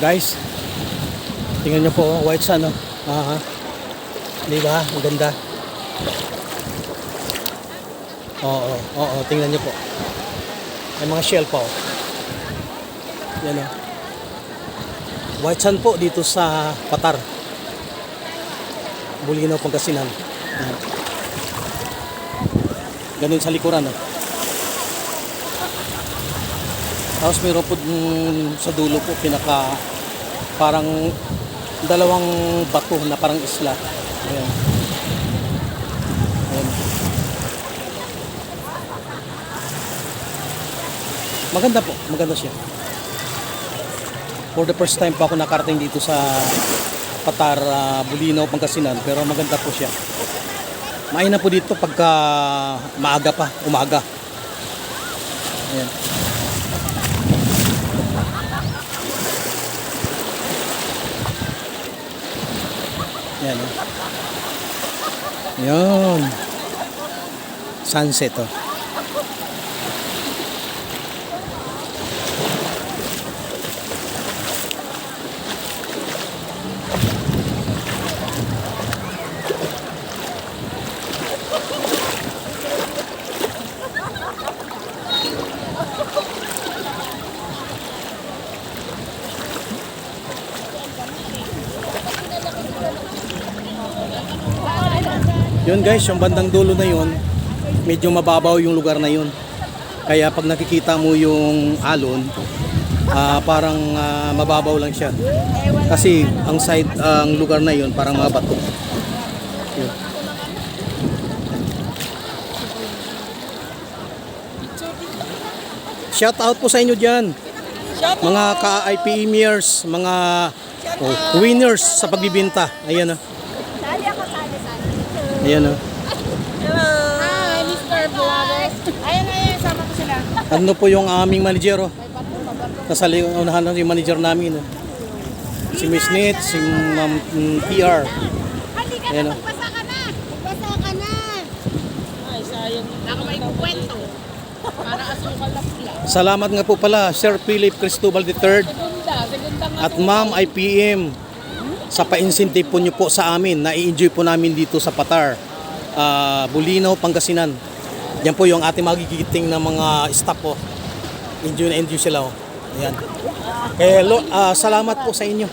Guys, tingnan nyo po, oh, white sun, oh. Ah, di ba? Ang ganda. Oo, oo, oo, tingnan nyo po. May mga shell pa, oh. Yan, oh. White sun po dito sa Patar. Bulinaw, Pangasinan. Yan. Ganun sa likuran, oh. Tapos meron po sa dulo po pinaka parang dalawang bato na parang isla. Ayan. Ayan. Maganda po, maganda siya. For the first time pa ako nakarating dito sa Patar, ah, Bulinaw, Pangasinan, pero maganda po siya. Maina po dito pagka maaga pa, umaga. Ayan. Yan. Oh. Yan. Sunset oh. Yun guys, yung bandang dulo na yun, medyo mababaw yung lugar na yun. Kaya pag nakikita mo yung alon, ah, parang ah, mababaw lang siya. Kasi ang side, ang lugar na yun, parang mga bato. Shout out po sa inyo dyan. Mga ka-IPMers, mga oh, winners sa pagbibinta. Ayan oh. Ayan oh. Hello! Hi, Mr. Vloggers. Ayan, ayan, sama ko sila. Ano po yung aming manager oh. Nasa unahan lang yung manager namin oh. Si Miss Nit, si Ma'am PR. Halika Ayan, na, oh. magbasa ka na. Magbasa ka na. Ay, sayang. Ako may kwento. Para asukal na sila. Salamat nga po pala Sir Philip Cristobal III Segunda, segunda at Ma'am IPM sa pa-incentive po nyo po sa amin. Na-enjoy po namin dito sa Patar. ah, Bulinaw, Pangasinan. Yan po yung ating magigiting na mga staff po. Enjoy na enjoy sila oh. Ayan. Kaya lo, ah, salamat po sa inyo.